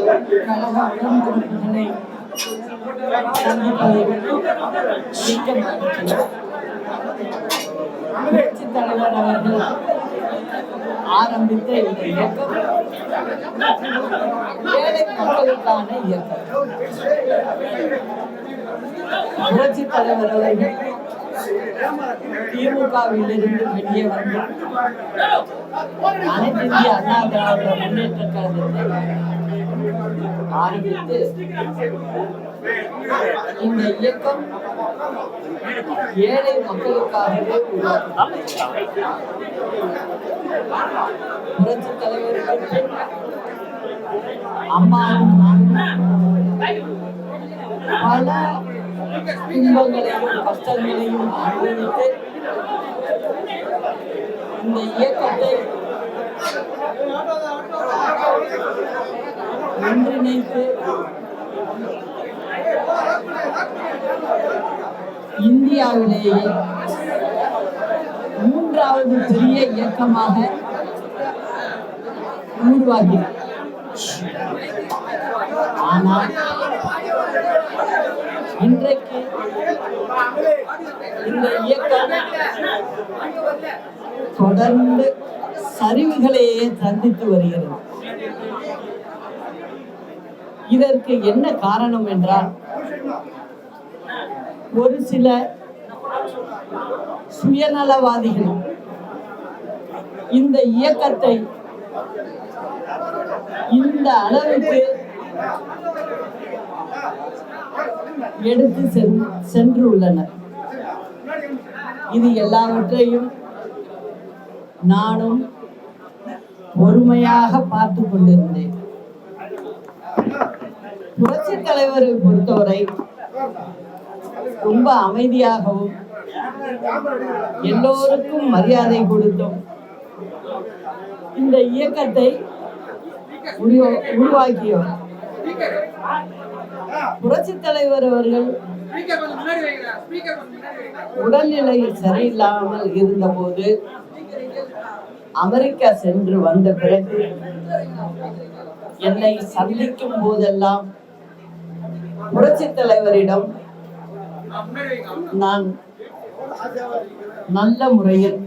கலகாலம் கொண்டனை சந்திப்பதை தலைவர் அவர்கள் ஆரம்பித்த இந்த இயக்கம் ஏழை மக்களுக்கான இயக்கம் புரட்சி தலைவர் அவர்கள் திமுகவில் இருந்து வெளியே வந்து அனைத்து இந்திய அண்ணா திராவிட முன்னேற்ற கழகத்தை ஆரம்பித்து இந்த இயக்கம் ஏழை மக்களுக்காகவே புரட்சி தலைவர்கள் அம்மாவும் பல துன்பங்களையும் கஷ்டங்களையும் அனுபவித்து இந்த இயக்கத்தை ஒன்றிணைந்து இந்தியாவிலேயே மூன்றாவது பெரிய இயக்கமாக உருவாக்கினார் ஆனால் இன்றைக்கு இந்த இயக்கம் தொடர்ந்து சரிவுகளையே சந்தித்து வருகிறது. இதற்கு என்ன காரணம் என்றால் ஒரு சில சுயநலவாதிகள் இந்த இயக்கத்தை இந்த அளவுக்கு எடுத்து சென்- சென்று உள்ளனர் இது எல்லாவற்றையும் நானும் பொறுமையாக பார்த்து கொண்டிருந்தேன். புரட்சி தலைவரை பொறுத்தவரை ரொம்ப அமைதியாகவும் எல்லோருக்கும் மரியாதை கொடுத்தும் இந்த இயக்கத்தை உருவாக்கியவர். புரட்சி தலைவர் அவர்கள் உடல்நிலை சரியில்லாமல் இருந்தபோது அமெரிக்கா சென்று வந்த பிறகு என்னை சந்திக்கும் போதெல்லாம் புரட்சி தலைவரிடம் நான் நல்ல முறையில்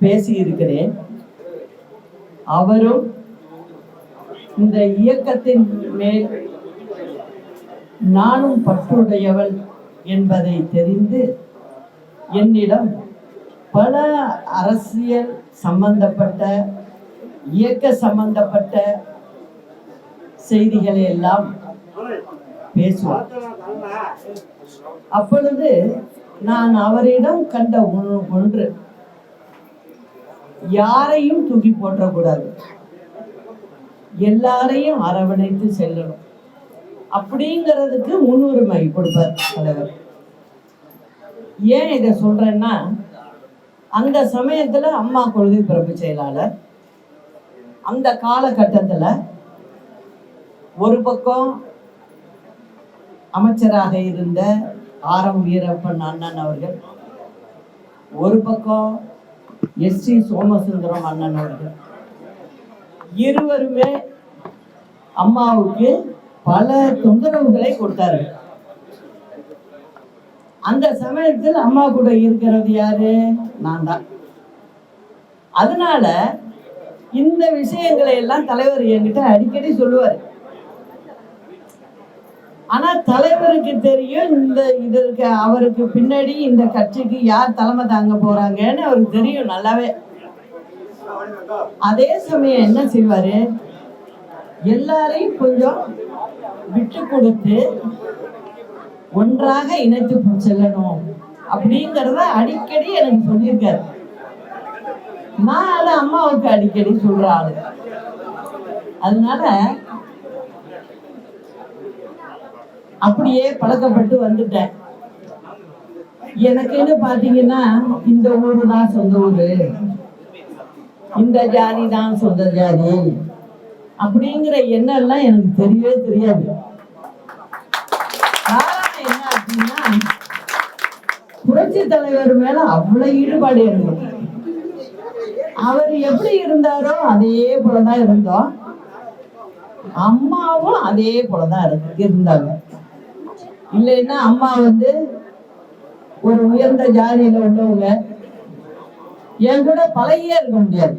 பேசியிருக்கிறேன். அவரும் இந்த இயக்கத்தின் மேல் நானும் பற்றுடையவள் என்பதை தெரிந்து என்னிடம் பல அரசியல் சம்பந்தப்பட்ட இயக்க சம்பந்தப்பட்ட செய்திகளை எல்லாம் பேசுவார். அப்பொழுது நான் அவரிடம் கண்ட ஒன்று- ஒன்று யாரையும் தூக்கி போற்றக்கூடாது. எல்லாரையும் அரவணைத்து செல்லணும். அப்படிங்கிறதுக்கு முன்னுரிமை கொடுப்பார் தலைவர். ஏன் இதை சொல்றேன்னா அந்த சமயத்துல அம்மா கொள்கை பிறப்பு செயலாளர் அந்த காலகட்டத்துல ஒரு பக்கம் அமைச்சராக இருந்த ஆர் எம் வீரப்பன் அண்ணன் அவர்கள் ஒரு பக்கம் எஸ் சி சோமசுந்தரம் அண்ணன் அவர்கள் இருவருமே அம்மாவுக்கு பல தொந்தரவுகளை கொடுத்தார்கள். அந்த சமயத்தில் அம்மா கூட இருக்கிறது யாரு? நான் தான். அதனால இந்த விஷயங்களை எல்லாம் தலைவர் என்கிட்ட அடிக்கடி சொல்லுவார். ஆனா தலைவருக்கு தெரியும் இந்த இதற்கு அவருக்கு பின்னாடி இந்த கட்சிக்கு யார் தலைமை தாங்க போறாங்கன்னு அவருக்கு தெரியும் நல்லாவே. அதே சமயம் என்ன செய்வாரு? எல்லாரையும் கொஞ்சம் விட்டு கொடுத்து ஒன்றாக இணைத்து செல்லணும் அப்படிங்கிறத அடிக்கடி எனக்கு சொல்லியிருக்காரு. நான் அது அம்மாவுக்கு அடிக்கடி சொல்ற ஆளு. அதனால அப்படியே பழக்கப்பட்டு வந்துட்டேன். எனக்குன்னு பாத்தீங்கன்னா இந்த ஊரு தான் சொந்த ஊரு. இந்த ஜாதி தான் சொந்த ஜாதி. அப்படிங்கிற எண்ணம் எல்லாம் எனக்கு தெரியவே தெரியாது. காரணம் என்ன அப்படின்னா புரட்சி தலைவர் மேல அவ்வளவு ஈடுபாடு எனக்கு. அவர் எப்படி இருந்தாரோ அதே போலதான் இருந்தோம். அம்மாவும் அதே போலதான் இருந்தாங்க. இல்லைன்னா அம்மா வந்து ஒரு உயர்ந்த ஜாதியில உள்ளவங்க என் கூட பழகியே இருக்க முடியாது.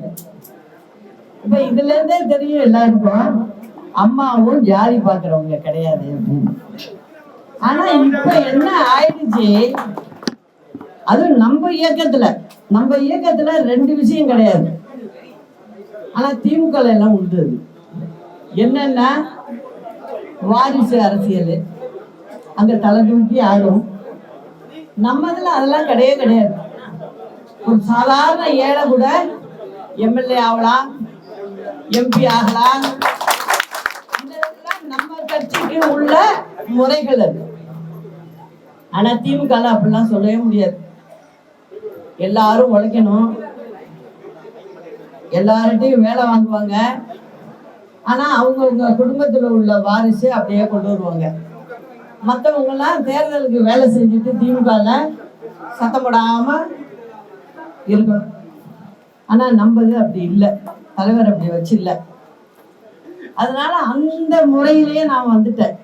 இப்ப இதுல இருந்தே தெரியும் எல்லாருக்கும் அம்மாவும் ஜாதி பாக்குறவங்க கிடையாது அப்படின்னு. ஆனா இப்ப என்ன ஆயிடுச்சு? அதுவும் நம்ம இயக்கத்துல நம்ம இயக்கத்துல ரெண்டு விஷயம் கிடையாது. ஆனா திமுக எல்லாம் உண்டு. என்னன்னா வாரிசு அரசியல். அங்க தலை தூக்கி ஆடும். நம்ம இதுல அதெல்லாம் கிடையவே கிடையாது. ஒரு சாதாரண ஏழை கூட எம்எல்ஏ ஆகலாம் எம்பி ஆகலாம் நம்ம கட்சிக்கு உள்ள முறைகள் அது. ஆனா திமுக அப்படிலாம் சொல்லவே முடியாது. எல்லாரும் உழைக்கணும். எல்லார்ட்டையும் வேலை வாங்குவாங்க. ஆனா அவங்கவுங்க குடும்பத்துல உள்ள வாரிசு அப்படியே கொண்டு வருவாங்க. மற்றவங்க எல்லாம் தேர்தலுக்கு வேலை செஞ்சுட்டு திமுகல சத்தம் போடாம இருக்கணும். ஆனா நம்மது அப்படி இல்லை. தலைவர் அப்படி வச்சு இல்லை அதனால அந்த முறையிலேயே நான் வந்துட்டேன்.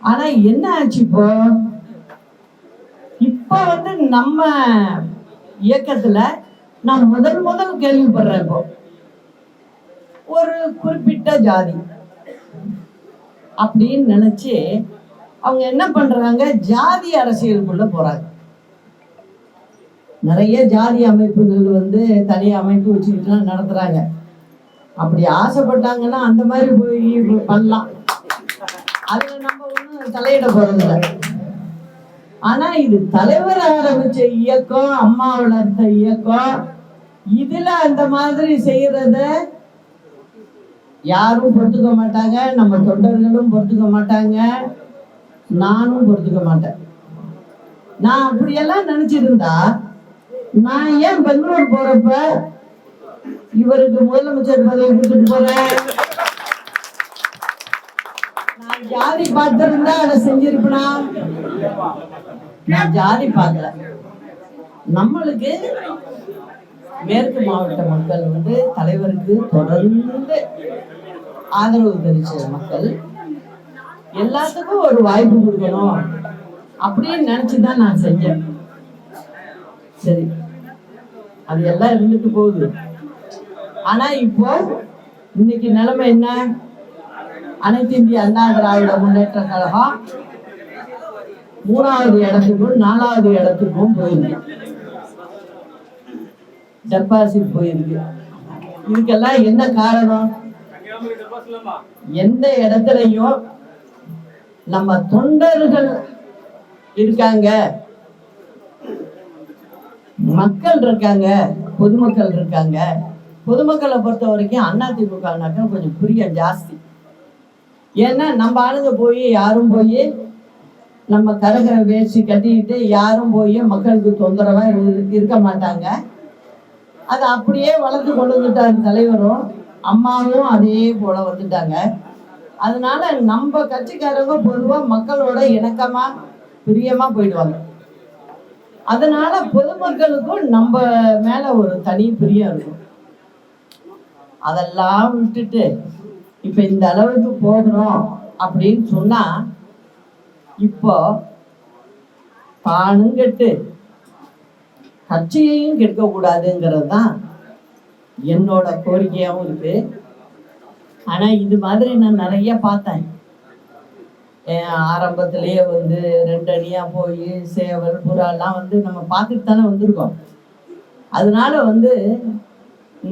ஆனா என்ன ஆச்சு இப்போ? இப்ப வந்து நம்ம இயக்கத்துல நான் முதல் முதல் கேள்விப்படுறேன் இப்போ. ஒரு குறிப்பிட்ட ஜாதி அப்படின்னு நினைச்சு அவங்க என்ன பண்றாங்க? ஜாதி அரசியலுக்குள்ள போறாங்க. நிறைய ஜாதி அமைப்புகள் வந்து தனி அமைப்பு வச்சுக்கிட்டுலாம் நடத்துறாங்க. அப்படி ஆசைப்பட்டாங்கன்னா அந்த மாதிரி போய் பண்ணலாம். அதுல நம்ம ஒன்றும் தலையிட போறதில்ல. ஆனா இது தலைவர் ஆரம்பிச்ச இயக்கம் அம்மா வளர்த்த இயக்கம் இதுல அந்த மாதிரி செய்யறத யாரும் பொறுத்துக்க மாட்டாங்க. நம்ம தொண்டர்களும் பொறுத்துக்க மாட்டாங்க. நானும் பொறுத்துக்க மாட்டேன். நான் அப்படியெல்லாம் நினைச்சிருந்தா நான் ஏன் பெங்களூர் போறப்ப இவருக்கு முதலமைச்சர் பதவி கொடுத்துட்டு போறேன்? நான் ஜாதி பார்த்திருந்தா அதை செஞ்சிருப்பனா? நான் ஜாதி பார்க்கல. நம்மளுக்கு மேற்கு மாவட்ட மக்கள் வந்து தலைவருக்கு தொடர்ந்து ஆதரவு தெரிவிச்ச மக்கள் எல்லாத்துக்கும் ஒரு வாய்ப்பு கொடுக்கணும் அப்படின்னு நினைச்சுதான் நான் செஞ்சேன். சரி. அது எல்லாம் இருந்துட்டு போகுது. ஆனா இப்போ இன்னைக்கு நிலைமை என்ன? அனைத்து இந்திய அண்ணா திராவிட முன்னேற்ற கழகம் மூணாவது இடத்துக்கும் நாலாவது இடத்துக்கும் போயிருக்கு. டெபாசிட் போயிருக்கு. இதுக்கெல்லாம் என்ன காரணம்? எந்த இடத்துலையும் நம்ம தொண்டர்கள் இருக்காங்க. மக்கள் இருக்காங்க பொதுமக்கள் இருக்காங்க. பொதுமக்களை பொறுத்த வரைக்கும் அண்ணா அதிமுகனாக்கா கொஞ்சம் பிரியம் ஜாஸ்தி. ஏன்னா நம்ம ஆளுங்க போய் யாரும் போய் நம்ம கரகர வேஷ்டி கட்டிக்கிட்டு யாரும் போய் மக்களுக்கு தொந்தரவா இரு- இருக்க மாட்டாங்க. அது அப்படியே வளர்த்து கொண்டு வந்துட்டார் தலைவரும் அம்மாவும் அதே போல வந்துட்டாங்க. அதனால நம்ம கட்சிக்காரங்க பொதுவா மக்களோட இணக்கமா பிரியமா போயிடுவாங்க. அதனால பொதுமக்களுக்கும் நம்ம மேல ஒரு தனி பிரியம் இருக்கும். அதெல்லாம் விட்டுட்டு இப்ப இந்த அளவுக்கு போகணும் அப்படின்னு சொன்னா இப்போ தானும் கெட்டு கட்சியையும் கெடுக்க கூடாதுங்கிறது தான் என்னோட கோரிக்கையாகவும் இருக்கு. ஆனா இது மாதிரி நான் நிறைய பார்த்தேன். என் ஆரம்பத்திலேயே வந்து ரெண்டு அணியா போய் சேவல் புறாலாம் வந்து நம்ம பார்த்துட்டு தானே வந்திருக்கோம். அதனால வந்து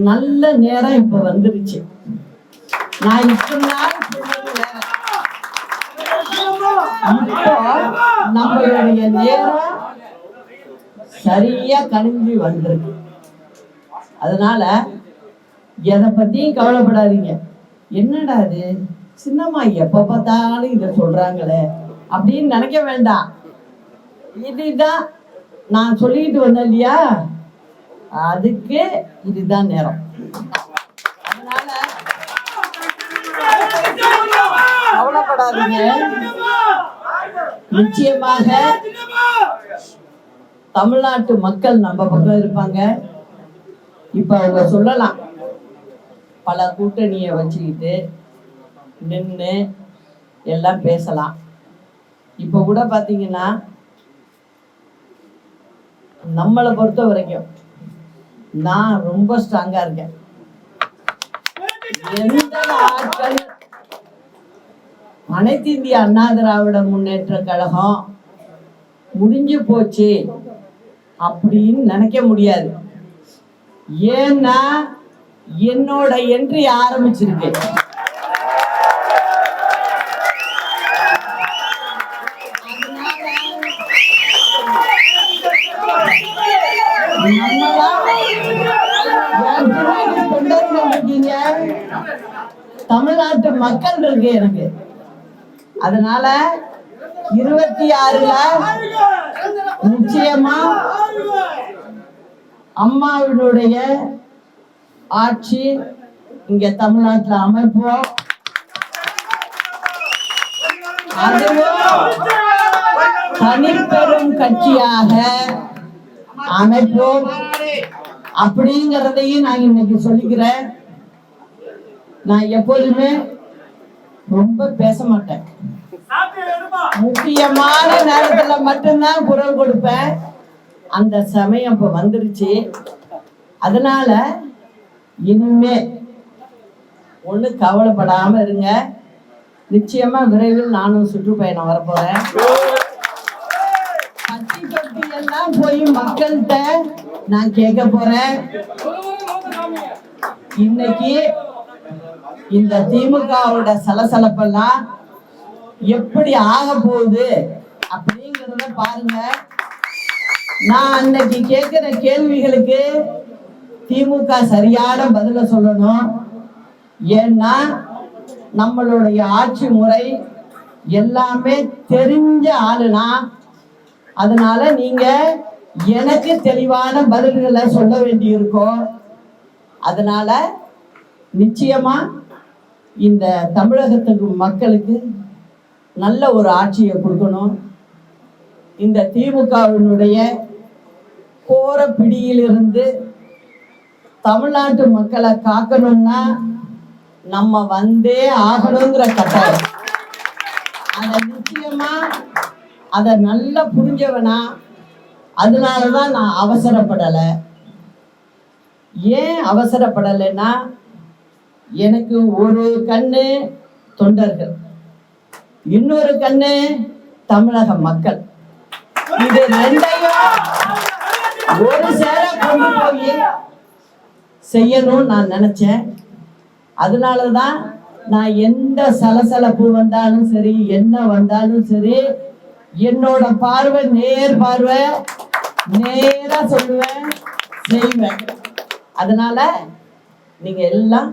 நல்ல நேரம் இப்ப வந்துருச்சு. நான் இத்தனை நாள் நம்மளுடைய நேரம் சரியா கணிஞ்சு வந்திருக்கு. அதனால எதை பத்தியும் கவலைப்படாதீங்க. என்னடா இது? சின்னம்மா எப்ப பார்த்தாலும் இதை சொல்றாங்களே. அப்படின்னு நினைக்க வேண்டாம். இதுதான் நான் சொல்லிட்டு வந்தேன் இல்லையா அதுக்கு இதுதான் நேரம். அதனால கவலைப்படாதீங்க. நிச்சயமாக தமிழ்நாட்டு மக்கள் நம்ம பக்கம் இருப்பாங்க. இப்ப அவங்க சொல்லலாம். பல கூட்டணியை வச்சுக்கிட்டு நின்று எல்லாம் பேசலாம். இப்போ கூட பார்த்தீங்கன்னா நம்மளை பொறுத்த வரைக்கும் நான் ரொம்ப ஸ்ட்ராங்கா இருக்கேன். எந்த ஆட்கள் அனைத்து இந்திய அண்ணா திராவிட முன்னேற்ற கழகம் முடிஞ்சு போச்சு அப்படின்னு நினைக்க முடியாது. ஏன்னா என்னோட என்ட்ரி ஆரம்பிச்சிருக்கேன் தமிழ்நாட்டு மக்கள் இருக்கு எனக்கு. அதனால இருபத்தி ஆறுல நிச்சயமா அம்மாவினுடைய ஆட்சி இங்க தமிழ்நாட்டுல அமைப்போம். அதுவும் தனிப்பெரும் கட்சியாக அமைப்போம். அப்படிங்கிறதையும் நான் இன்னைக்கு சொல்லிக்கிறேன். நான் எப்போதுமே ரொம்ப பேச மாட்டேன். முக்கியமான நேரத்துல மட்டும்தான் குரல் கொடுப்பேன். அந்த சமயம் இப்ப வந்துருச்சு. அதனால இனிமே ஒண்ணு கவலைப்படாம இருங்க. நிச்சயமா விரைவில் நானும் சுற்றுப்பயணம் வரப்போறேன். பட்டி தொட்டி எல்லாம் போய் மக்கள்கிட்ட நான் கேட்க போறேன். இன்னைக்கு இந்த திமுகவோட சலசலப்பெல்லாம் எப்படி ஆக போகுது அப்படிங்கிறத பாருங்க. நான் அன்னைக்கு கேட்கிற கேள்விகளுக்கு திமுக சரியான பதில சொல்லணும். ஏன்னா நம்மளுடைய ஆட்சி முறை எல்லாமே தெரிஞ்ச ஆளுனா அதனால நீங்க எனக்கு தெளிவான பதில்களை சொல்ல வேண்டியிருக்கும். அதனால நிச்சயமா இந்த தமிழகத்துக்கு மக்களுக்கு நல்ல ஒரு ஆட்சியை கொடுக்கணும். இந்த திமுகவினுடைய கோர பிடியிலிருந்து தமிழ்நாட்டு மக்களை காக்கணும்னா நம்ம வந்தே ஆகணுங்கிற கட்டாயம். அதை நிச்சயமா அதை நல்லா புரிஞ்சவனா அதனாலதான் நான் அவசரப்படலை. ஏன் அவசரப்படலைன்னா எனக்கு ஒரு கண்ணு தொண்டர்கள் இன்னொரு கண்ணு தமிழக மக்கள். இது ரெண்டையும் ஒரு சேர கொண்டு போய் செய்யணும்னு நான் நினச்சேன். அதனால தான் நான் எந்த சலசலப்பு வந்தாலும் சரி என்ன வந்தாலும் சரி என்னோட பார்வை நேர் பார்வை நேராக சொல்லுவேன் செய்வேன். அதனால நீங்கள் எல்லாம்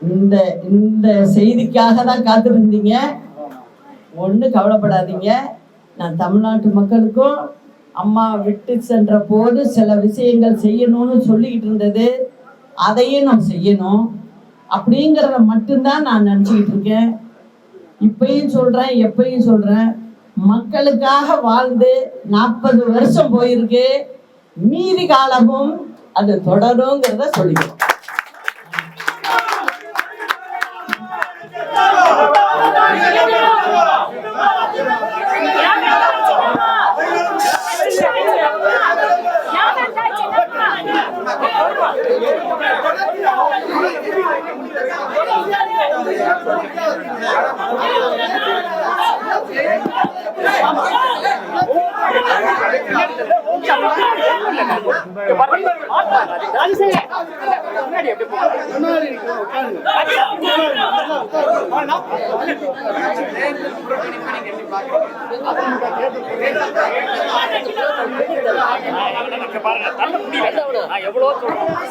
இந்த இந்த செய்திக்காக தான் காத்திருந்தீங்க ஒன்றும் கவலைப்படாதீங்க. நான் தமிழ்நாட்டு மக்களுக்கும் அம்மா விட்டு சென்ற போது சில விஷயங்கள் செய்யணும்னு சொல்லிக்கிட்டு இருந்தது. அதையும் நான் செய்யணும். அப்படிங்கிறத மட்டும்தான் நான் நினச்சிக்கிட்டு இருக்கேன். இப்பயும் சொல்கிறேன் எப்பயும் சொல்கிறேன் மக்களுக்காக வாழ்ந்து நாற்பது வருஷம் போயிருக்கு. மீதி காலமும் அது தொடருங்கிறத சொல்லிக்கிறோம். Thank you.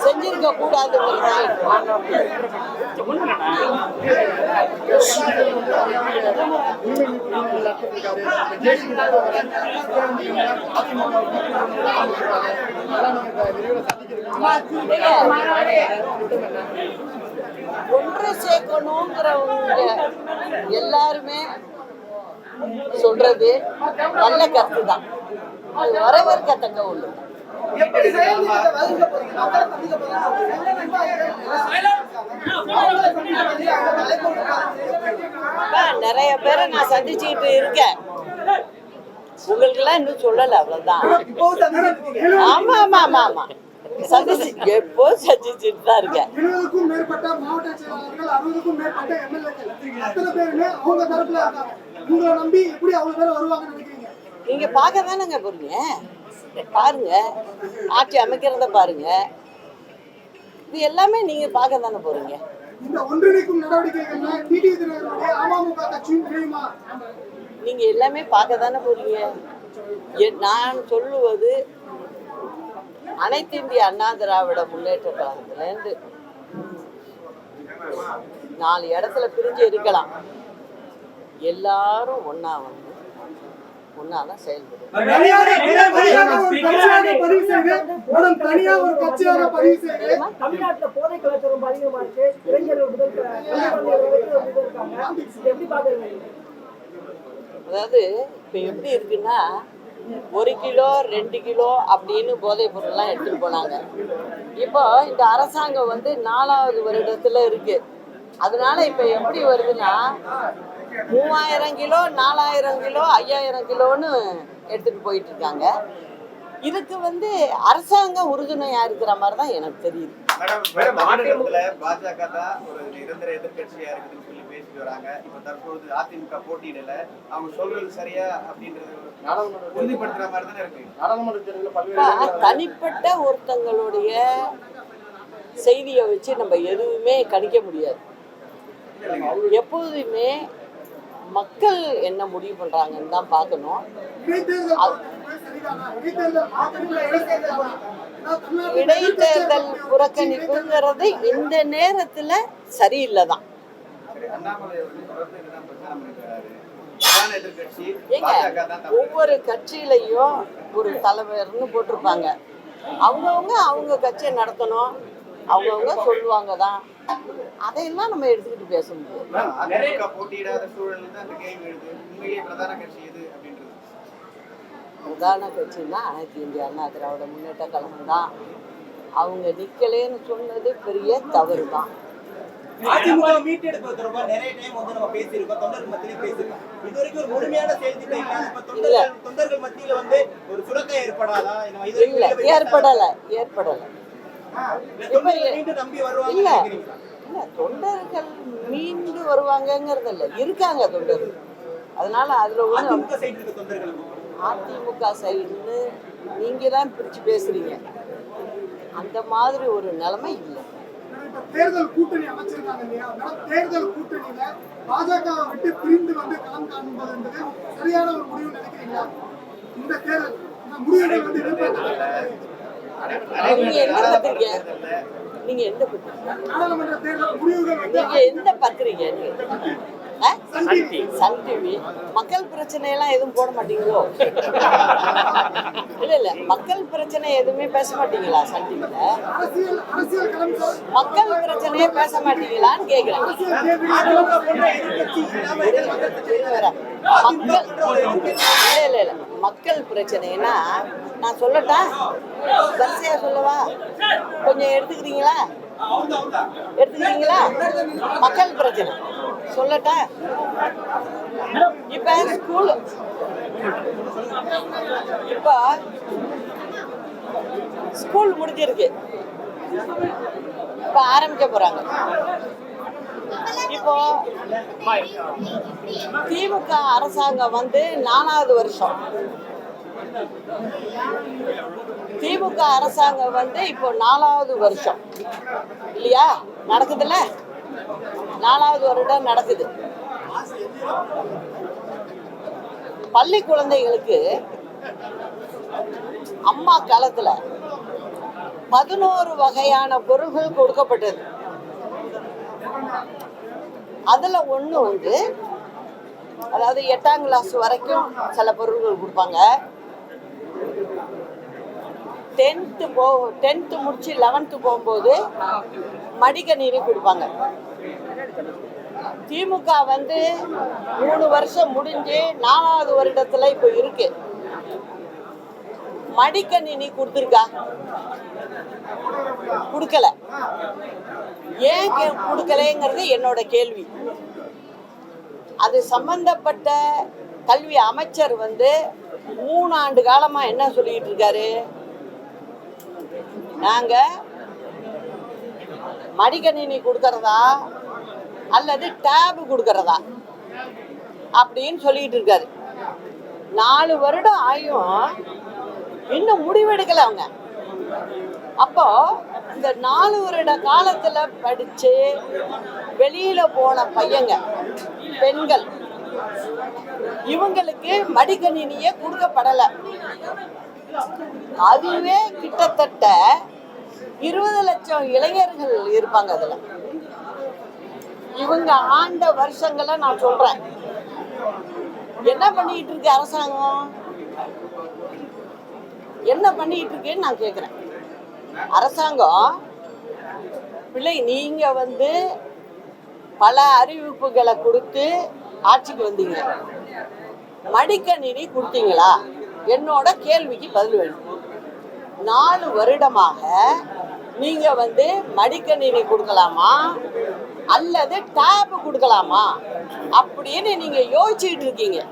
செஞ்சிருக்க கூடாது ஒன்று சேர்க்கணுங்கிறவங்க எல்லாருமே சொல்றது நல்ல கருத்து தான் அது வரவேற்கத்தக்க ஒன்று. நிறைய பேரை நான் சந்திச்சுக்கிட்டு இருக்கேன். உங்களுக்கெல்லாம் இன்னும் சொல்லல அவ்வளவுதான். ஆமா ஆமா ஆமா ஆமா. சந்திச்சு எப்போ சந்திச்சுட்டு தான் இருக்கேன். இருபதுக்கும் மேற்பட்ட மாவட்ட செயலாளர்கள் அறுபதுக்கும் மேற்பட்ட எம்எல்ஏக்கள் அத்தனை பேருமே அவங்க தரப்புல உங்களை நம்பி எப்படி அவ்வளவு பேர் வருவாங்கன்னு நினைக்கிறீங்க? நீங்க பார்க்க தானேங்க போறீங்க? பாருங்க. ஆட்சி அமைக்கிறத பாருங்க. இது எல்லாமே நீங்க பார்க்க தானே போறீங்க? நீங்க எல்லாமே பார்க்க தானே போறீங்க. நான் சொல்லுவது அனைத்து இந்திய அண்ணா திராவிட முன்னேற்ற கழகத்திலேருந்து நாலு இடத்துல பிரிஞ்சு இருக்கலாம். எல்லாரும் ஒண்ணா வந்து செயல்படும். ஒரு கட்சியாக பதிவு செய்து தமிழ்நாட்டுல போதை கலாச்சாரம் அதிகமா இருக்கு? அதாவது இப்போ எப்படி இருக்குன்னா ஒரு கிலோ ரெண்டு கிலோ அப்படின்னு போதைப் பொருள்லாம் எடுத்துட்டு போனாங்க. இப்போ இந்த அரசாங்கம் வந்து நாலாவது வருடத்துல இருக்கு. அதனால இப்போ எப்படி வருதுன்னா மூவாயிரம் கிலோ நாலாயிரம் கிலோ ஐயாயிரம் கிலோன்னு எடுத்துட்டு போயிட்டு இருக்காங்க இதுக்கு வந்து அரசாங்கம் உறுதுணையா இருக்கிற மாதிரி தான் எனக்கு தெரியுது. மாநிலத்துல பாஜக தான் ஒரு நிரந்தர எதிர்க்கட்சியா இருக்குதுன்னு சொல்லி பேசிட்டு வராங்க. இப்ப தற்பொழுது அதிமுக போட்டியிடல. அவங்க சொல்றது சரியா அப்படின்றது உறுதிப்படுத்துற மாதிரி தானே இருக்கு. இப்ப தனிப்பட்ட ஒருத்தங்களுடைய செய்தியை வச்சு நம்ம எதுவுமே கணிக்க முடியாது. எப்போதுமே மக்கள் என்ன முடிவு பண்றாங்கன்னு தான் பார்க்கணும். இடைத்தேர்தல் புறக்கணிப்புங்கிறது இந்த நேரத்துல சரியில்லை தான் ஏங்க ஒவ்வொரு கட்சியிலையும் ஒரு தலைவர்னு போட்டிருப்பாங்க. அவங்கவுங்க அவங்க கட்சியை நடத்தணும். அவங்கவுங்க சொல்லுவாங்க தான் அதையெல்லாம் நம்ம எடுத்துக்கிட்டு பேச முடியாது. போட்டியிடாத சூழல்ல தான் அந்த கேள்வி எழுது. உண்மையிலேயே பிரதான கட்சி எது அப்படின்றது? பிரதான கட்சின்னா அனைத்து இந்திய அண்ணா திராவிட முன்னேற்ற கழகம் தான். அவங்க நிக்கலேன்னு சொன்னது பெரிய தவறு தான் அதிமுக மீட்டெடுப்பது தொடர்பா நிறைய டைம் வந்து நம்ம பேசியிருக்கோம். தொண்டர்கள் மத்தியிலே பேசியிருக்கோம். இது வரைக்கும் ஒரு முழுமையான செயல் திட்டம் இல்லாம இப்ப தொண்டர்கள் தொண்டர்கள் மத்தியில வந்து ஒரு சுரக்கம் ஏற்படாதா? ஏற்படல. ஏற்படல. இல்ல, இல்ல. தொண்டர்கள் மீண்டு வருவாங்கங்கிறது இல்ல. இருக்காங்க தொண்டர்கள். அதனால அதுல ஒண்ணு அதிமுக சைடுன்னு நீங்க தான் பிரிச்சு பேசுறீங்க. அந்த மாதிரி ஒரு நிலைமை இல்லை. தேர்தல் கூட்டணி அமைச்சிருக்காங்க இல்லையா? தேர்தல் கூட்டணியில பாஜக விட்டு பிரிந்து வந்து களம் காண்பது என்பது சரியான ஒரு முடிவு நினைக்கிறீங்களா? இந்த தேர்தல். முடிவுகள் வந்து எதிர்பார்க்கப்படுகிறது நீங்க எந்த பத்திரிக்கை? நீங்க எந்த பத்திரிக்கை? நாடாளுமன்ற தேர்தல் முடிவுகள் வந்து நீங்க எந்த பத்திரிக்கை நீங்க? சன் டிவி மக்கள் பிரச்சனை எல்லாம் எதுவும் போட மாட்டீங்களோ? இல்ல இல்ல. மக்கள் பிரச்சனை எதுவுமே பேச மாட்டீங்களா சன் டிவில மக்கள் பிரச்சனையே பேச மாட்டீங்களான்னு கேக்குறேன். மக்கள் இல்ல இல்ல. மக்கள் பிரச்சனைனா நான் சொல்லட்டா? வரிசையா சொல்லவா? கொஞ்சம் எடுத்துக்கிறீங்களா? எடுத்துக்கிறீங்களா? மக்கள் பிரச்சனை. சொல்லட்டா? இப்ப ஸ்கூல் இப்ப ஸ்கூல் முடிஞ்சிருக்கு. இப்ப ஆரம்பிக்க போறாங்க. இப்போ திமுக அரசாங்கம் வந்து நாலாவது வருஷம். திமுக அரசாங்கம் வந்து இப்போ நாலாவது வருஷம். இல்லையா? நடக்குதுல்ல? நாலாவது வருடம் நடக்குது. பள்ளி குழந்தைகளுக்கு அம்மா காலத்துல பதினோரு வகையான பொருள்கள் கொடுக்கப்பட்டது. அதுல ஒண்ணு வந்து அதாவது எட்டாம் கிளாஸ் வரைக்கும் சில பொருள்கள் கொடுப்பாங்க. டென்த்து போ டென்த்து முடிச்சு லெவன்த்து போகும்போது மடிக்கணினி கொடுப்பாங்க. திமுக வந்து மூணு வருஷம் முடிஞ்சு நாலாவது வருடத்துல இப்போ இருக்கு. மடிக்கணினி கொடுத்துருக்கா? கொடுக்கல. ஏன் கே- கொடுக்கலைங்கிறது என்னோட கேள்வி. அது சம்பந்தப்பட்ட கல்வி அமைச்சர் வந்து மூணு ஆண்டு காலமா என்ன சொல்லிட்டு இருக்காரு? நாங்க மடிக்கணினி கொடுக்கறதா அல்லது டேபு கொடுக்கறதா? அப்படின்னு சொல்லிட்டு இருக்காரு. நாலு வருடம் ஆயும் இன்னும் முடிவெடுக்கல அவங்க. அப்போ இந்த நாலு வருட காலத்துல படிச்சு வெளியில போன பையங்க பெண்கள் இவங்களுக்கு மடிக்கணினியே கொடுக்கப்படல. அதுவே கிட்டத்தட்ட இருபது லட்சம் இளைஞர்கள் இருப்பாங்க அதுல. இவங்க ஆண்ட வருஷங்களை நான் சொல்றேன். என்ன பண்ணிட்டு இருக்கு அரசாங்கம்? என்ன பண்ணிட்டு இருக்குன்னு நான் கேக்குறேன். அரசாங்கம் பிள்ளை நீங்க வந்து பல அறிவிப்புகளை கொடுத்து ஆட்சிக்கு வந்தீங்க. மடிக்கணினி கொடுத்தீங்களா? என்னோட கேள்விக்கு பதில் வேணும். நாலு வருடமாக நீங்க வந்து மடிக்கணினி கொடுக்கலாமா? அல்லது டேப் கொடுக்கலாமா? அப்படின்னு நீங்க யோசிச்சுட்டு இருக்கீங்க.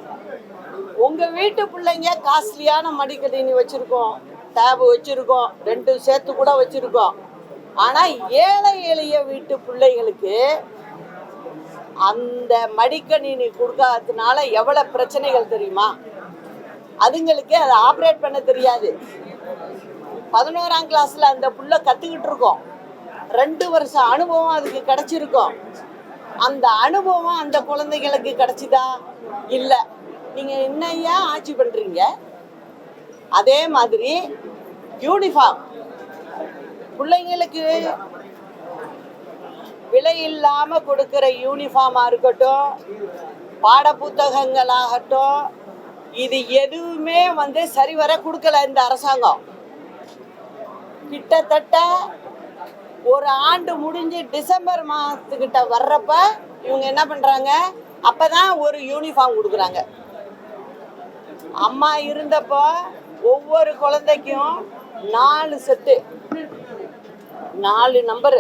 உங்க வீட்டு பிள்ளைங்க காஸ்ட்லியான மடிக்கணினி வச்சிருக்கோம். டேப் வச்சிருக்கோம். ரெண்டும் சேர்த்து கூட வச்சிருக்கோம். ஆனா ஏழை எளிய வீட்டு பிள்ளைகளுக்கு அந்த மடிக்கணினி கொடுக்காததுனால எவ்வளவு பிரச்சனைகள் தெரியுமா? அதுங்களுக்கு அதை ஆப்ரேட் பண்ண தெரியாது. பதினோராம் கிளாஸ்ல அந்த புள்ள கத்துக்கிட்டு இருக்கோம். ரெண்டு வருஷம் அனுபவம் அதுக்கு கிடைச்சிருக்கும். அந்த அனுபவம் அந்த குழந்தைகளுக்கு கிடைச்சிதா? இல்ல. நீங்க என்னையா ஆட்சி பண்றீங்க? அதே மாதிரி யூனிஃபார்ம் பிள்ளைங்களுக்கு விலை இல்லாம கொடுக்கிற யூனிஃபார்மா இருக்கட்டும் பாட புத்தகங்களாகட்டும் இது எதுவுமே வந்து சரிவர கொடுக்கல இந்த அரசாங்கம். கிட்டத்தட்ட ஒரு ஆண்டு முடிஞ்சு டிசம்பர் மாதத்துக்கிட்ட வர்றப்ப இவங்க என்ன பண்ணுறாங்க அப்போ தான் ஒரு யூனிஃபார்ம் கொடுக்குறாங்க அம்மா இருந்தப்போ ஒவ்வொரு குழந்தைக்கும் நாலு செட்டு நாலு நம்பரு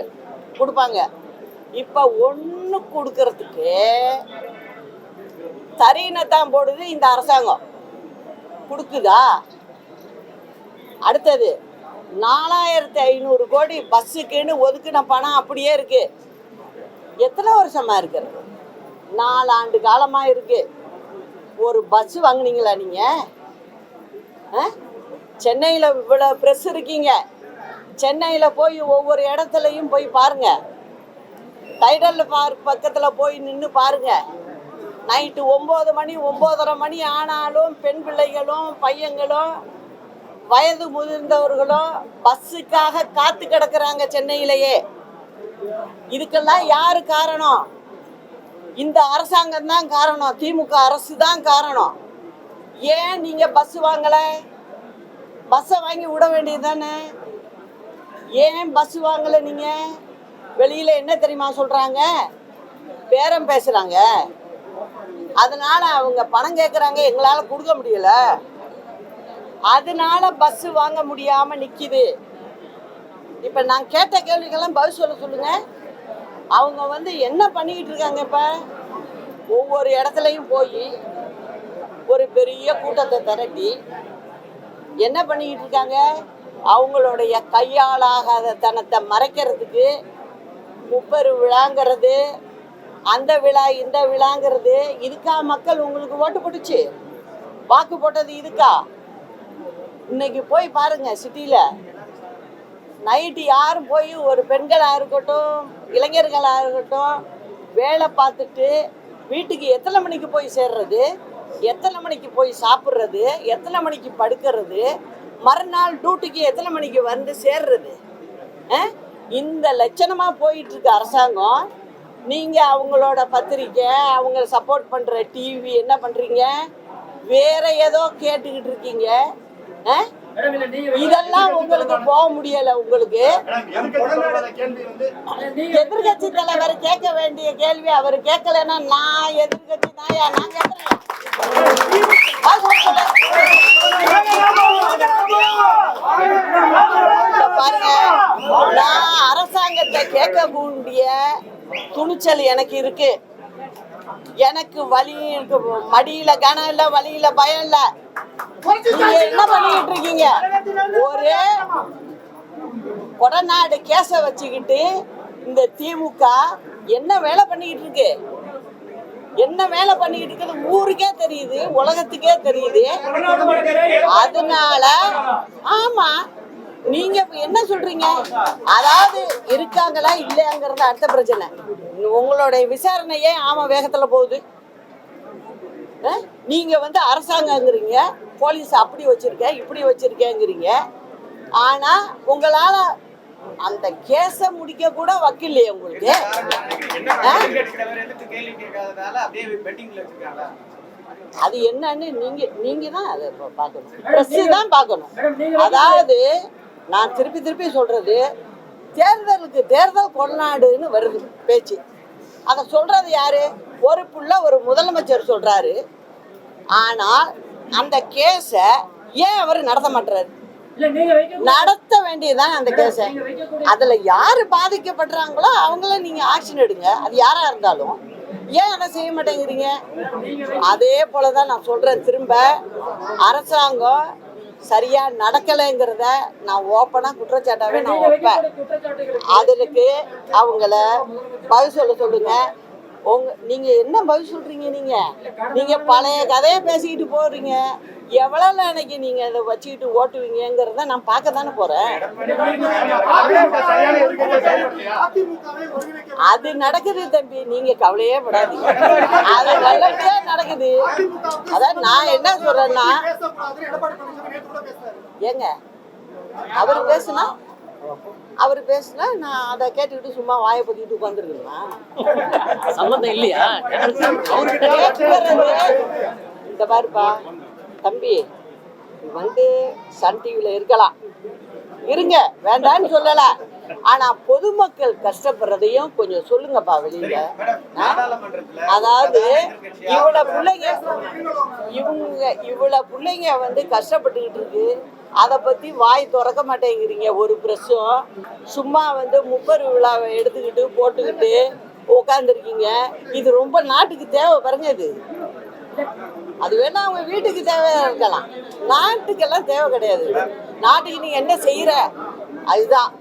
கொடுப்பாங்க. இப்போ ஒன்று கொடுக்கறதுக்கு தரீனத்தான் போடுது இந்த அரசாங்கம். கொடுக்குதா? அடுத்தது நாலாயிரத்தி ஐநூறு கோடி பஸ்ஸுக்குன்னு ஒதுக்கின பணம் அப்படியே இருக்கு. எத்தனை வருஷமா இருக்கிறது நாலு ஆண்டு காலமா இருக்கு. ஒரு பஸ் வாங்குனீங்களா நீங்க? ஆ? சென்னையில இவ்வளவு ப்ரெஸ் இருக்கீங்க. சென்னையில போய் ஒவ்வொரு இடத்துலையும் போய் பாருங்க. டைடல் பார்க் பக்கத்துல போய் நின்று பாருங்க. நைட்டு ஒம்பது மணி ஒம்போதரை மணி ஆனாலும் பெண் பிள்ளைகளும் பையங்களும் வயது முதிர்ந்தவர்களும் பஸ்ஸுக்காக காத்து கிடக்குறாங்க சென்னையிலேயே. இதுக்கெல்லாம் யாரு காரணம்? இந்த அரசாங்கம் தான் காரணம். திமுக அரசு தான் காரணம். ஏன் நீங்க பஸ் வாங்கல? பஸ்ஸை வாங்கி விட வேண்டியது தானே? ஏன் பஸ் வாங்கல நீங்க? வெளியில என்ன தெரியுமா சொல்றாங்க? பேரம் பேசுறாங்க. அதனால அவங்க பணம் கேட்குறாங்க எங்களால கொடுக்க முடியல. அதனால பஸ் வாங்க முடியாம நிக்குது. இப்ப நான் கேட்ட கேள்விக்கெல்லாம் பதில் சொல்ல சொல்லுங்க. அவங்க வந்து என்ன பண்ணிக்கிட்டு இருக்காங்க இப்ப? ஒவ்வொரு இடத்துலையும் போய் ஒரு பெரிய கூட்டத்தை திரட்டி என்ன பண்ணிக்கிட்டு இருக்காங்க? அவங்களுடைய கையாளாகாத தனத்தை மறைக்கிறதுக்கு முப்பெரு விழாங்கிறது அந்த விழா இந்த விழாங்கிறது இதுக்கா மக்கள் உங்களுக்கு ஓட்டு போட்டுச்சு? வாக்கு போட்டது இதுக்கா? இன்னைக்கு போய் பாருங்க சிட்டியில. நைட்டு யாரும் போய் ஒரு பெண்களாக இருக்கட்டும் இளைஞர்களாக இருக்கட்டும் வேலை பார்த்துட்டு வீட்டுக்கு எத்தனை மணிக்கு போய் சேர்றது எத்தனை மணிக்கு போய் சாப்பிட்றது எத்தனை மணிக்கு படுக்கிறது மறுநாள் டியூட்டிக்கு எத்தனை மணிக்கு வந்து சேர்றது? இந்த லட்சணமா போயிட்டு இருக்கு அரசாங்கம். நீங்க அவங்களோட பத்திரிக்கை அவங்க சப்போர்ட் பண்ற டிவி என்ன பண்றீங்க? வேற ஏதோ கேட்டுக்கிட்டு இருக்கீங்க. இதெல்லாம் உங்களுக்கு போக முடியல உங்களுக்கு. எதிர்கட்சி தலைவர் கேட்க வேண்டிய கேள்வி அவர் கேட்கலன்னா நான் எதிர்கட்சி தாயா? நான் பாருங்க நான் அரசாங்கத்தை கேட்கக்கூடிய துணிச்சல் எனக்கு இருக்கு. எனக்கு வலி இருக்கு. மடியில கனம் இல்ல வலியில பயம் இல்ல. என்ன பண்ணிட்டு இருக்கீங்க? ஒரு கொடநாடு கேஸ வச்சுக்கிட்டு இந்த திமுக என்ன வேலை பண்ணிக்கிட்டு இருக்கு? என்ன வேலை பண்ணிக்கிட்டு இருக்குது? ஊருக்கே தெரியுது உலகத்துக்கே தெரியுது. அதனால ஆமா நீங்க இப்ப என்ன சொல்றீங்க? அதாவது இருக்காங்களா இல்லையாங்கிறது அடுத்த பிரச்சனை. உங்களுடைய விசாரணையே ஆமா வேகத்துல போகுது? நீங்க வந்து அரசாங்கங்கிறீங்க. போலீஸ் அப்படி வச்சிருக்க இப்படி வச்சிருக்கேங்கிறீங்க. ஆனா உங்களால அந்த கேஸ முடிக்க கூட வக்கில்லையே உங்களுக்கு. அது என்னன்னு நீங்க நீங்க தான் அதை பார்க்கணும். ப்ரெஸ் தான் பார்க்கணும். அதாவது நான் திருப்பி திருப்பி சொல்றது தேர்தலுக்கு தேர்தல் கொண்டாடுன்னு வருது பேச்சு. அதை சொல்றது யாரு? பொறுப்புள்ள ஒரு முதலமைச்சர் சொல்றாரு. ஆனால் அந்த கேஸை ஏன் அவர் நடத்த வைக்க நடத்த வேண்டியதுதான் அந்த கேஸை. அதுல யாரு பாதிக்கப்படுறாங்களோ அவங்கள நீங்க ஆக்ஷன் எடுங்க. அது யாரா இருந்தாலும். ஏன் அதை செய்ய மாட்டேங்கிறீங்க? அதே போலதான் நான் சொல்றேன் திரும்ப. அரசாங்கம் சரியா நடக்கலைங்கிறத நான் ஓப்பனா குற்றச்சாட்டாவே நான் வைப்பேன். அதற்கு அவங்கள பதில் சொல்ல சொல்லுங்க. உங்க நீங்க என்ன பதில் சொல்றீங்க நீங்க? நீங்க பழைய கதையை பேசிக்கிட்டு போறீங்க. எவ்வளவு நாளைக்கு நீங்க அதை வச்சுக்கிட்டு ஓட்டுவீங்கங்கிறத நான் பார்க்க தானே ஒருங்கிணைக்க அது நடக்குது தம்பி நீங்க கவலையே படாதீங்க. அது நல்லபடியா நடக்குது. அதான் நான் என்ன பேசுறாரு ஏங்க அவர் பேசுனா? அவர் பேசுனா நான் அதை கேட்டுக்கிட்டு சும்மா வாயை பத்திக்கிட்டு உட்காந்துருக்கணுமா சம்மந்தம் இல்லையா? இந்த பாருப்பா தம்பி வந்து சன் டிவியில் இருக்கலாம். இருங்க வேண்டான்னு சொல்லல. ஆனா பொதுமக்கள் கஷ்டப்படுறதையும் கொஞ்சம் சொல்லுங்கப்பா வெளியில. அதாவது இவ்வளவு பிள்ளைங்க இவங்க இவ்வளவு பிள்ளைங்க வந்து கஷ்டப்பட்டுக்கிட்டு இருக்கு. அதை பத்தி வாய் திறக்க மாட்டேங்கிறீங்க. ஒரு பிரஷும் சும்மா வந்து முப்பரு விழாவை எடுத்துக்கிட்டு போட்டுக்கிட்டு உட்காந்துருக்கீங்க இது ரொம்ப நாட்டுக்கு தேவை பாருங்க இது. அது வேணா அவங்க வீட்டுக்கு தேவை இருக்கலாம். நாட்டுக்கெல்லாம் தேவை கிடையாது. நாட்டுக்கு நீங்க என்ன செய்யற அதுதான்.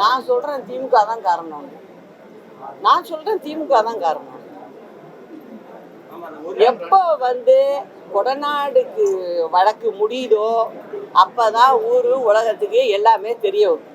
நான் சொல்றேன் திமுக தான் காரணம். நான் சொல்றேன் திமுக தான் காரணம். எப்போ வந்து கொடநாடுக்கு வழக்கு முடியுதோ அப்பதான் ஊரு உலகத்துக்கு எல்லாமே தெரிய வரும்.